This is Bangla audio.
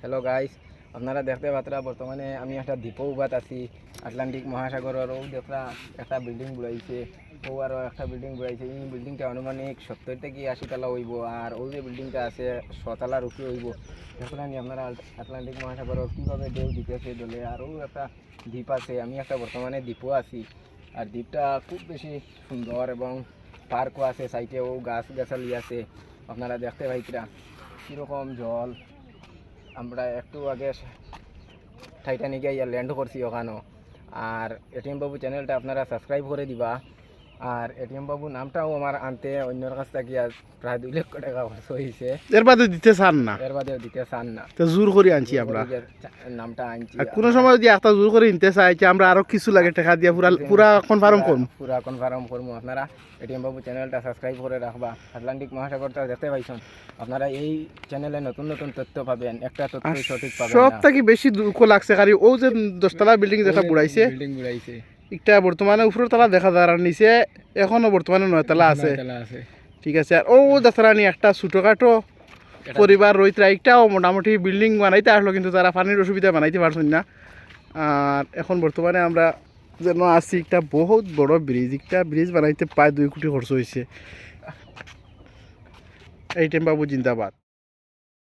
হ্যালো গাইস আপনারা দেখতে পাত্রা বর্তমানে আমি একটা দ্বীপ উবাত আছি। আটলান্টিক মহাসাগরের ও দেখরা একটা বিল্ডিং বুড়াইছে ও আরও একটা বিল্ডিং বুড়াইছে এই বিল্ডিংটা আনুমানিক সত্তর থেকে আশি তালা হইব। আর ওই যে বিল্ডিংটা আছে ছতলার উপরে হইব। দেখলেন আপনারা আটলান্টিক মহাসাগরের কীভাবে ঢেউ দিতেছে দলে। আরও একটা দ্বীপ আছে। আমি একটা বর্তমানে দ্বীপও আছি। আর দ্বীপটা খুব বেশি সুন্দর এবং পার্কও আছে। সাইডেও গাছ গাছালি আছে। আপনারা দেখতে পাইতরা কীরকম জল। আমরা একটু আগে টাইটানিকে ইয়া ল্যান্ড করছি ওখানেও। আর এটিএম বাবু চ্যানেলটা আপনারা সাবস্ক্রাইব করে দিবা। আর এটিএম বাবু নামটাও আমার আনতে অন্যর কাছ থেকে প্রায় দুই লক্ষ টাকা খরচ হয়েছে। এর বাদে দিতে চান না? এর বাদেও দিতে চান না। তো জোর করে আনছি আমরা। নামটা আনছি। আর কোনো সময় যদি একটা জোর করে নিতে চাই যে আমরা আরও কিছু লাগে টাকা দিয়ে পুরা পুরা কনফার্ম করুন পুরা কনফার্ম করব আপনারা। এটিএম বাবু চ্যানেলটা সাবস্ক্রাইব করে রাখবা। আটলান্টিক মহাসাগরটা দেখতে পাইছেন? আপনারা এই চ্যানেলে নতুন নতুন তথ্য পাবেন। একটা তথ্য সঠিক পাবেন সব থেকে বেশি দুঃখ লাগছে কারি ও যে দশতলা বিল্ডিং যেটা বুড়াইছে বিল্ডিং বুড়াইছে। একটা বর্তমানে উপরের তলা দেখা যায় আর নিচে এখনও বর্তমানে নয়তলা আছে। আছে। ঠিক আছে আর ও যাত্রানি একটা ছোটোখাটো পরিবার রইতে একটাও মোটামুটি বিল্ডিং বানাইতে আসলো কিন্তু তারা পানির অসুবিধা বানাইতে পারছেন না। আর এখন বর্তমানে আমরা যেন আছি একটা বহুত বড় ব্রিজ একটা ব্রিজ বানাইতে প্রায় দুই কোটি খরচ হয়েছে। এই টাইম বাবু জিন্দাবাদ।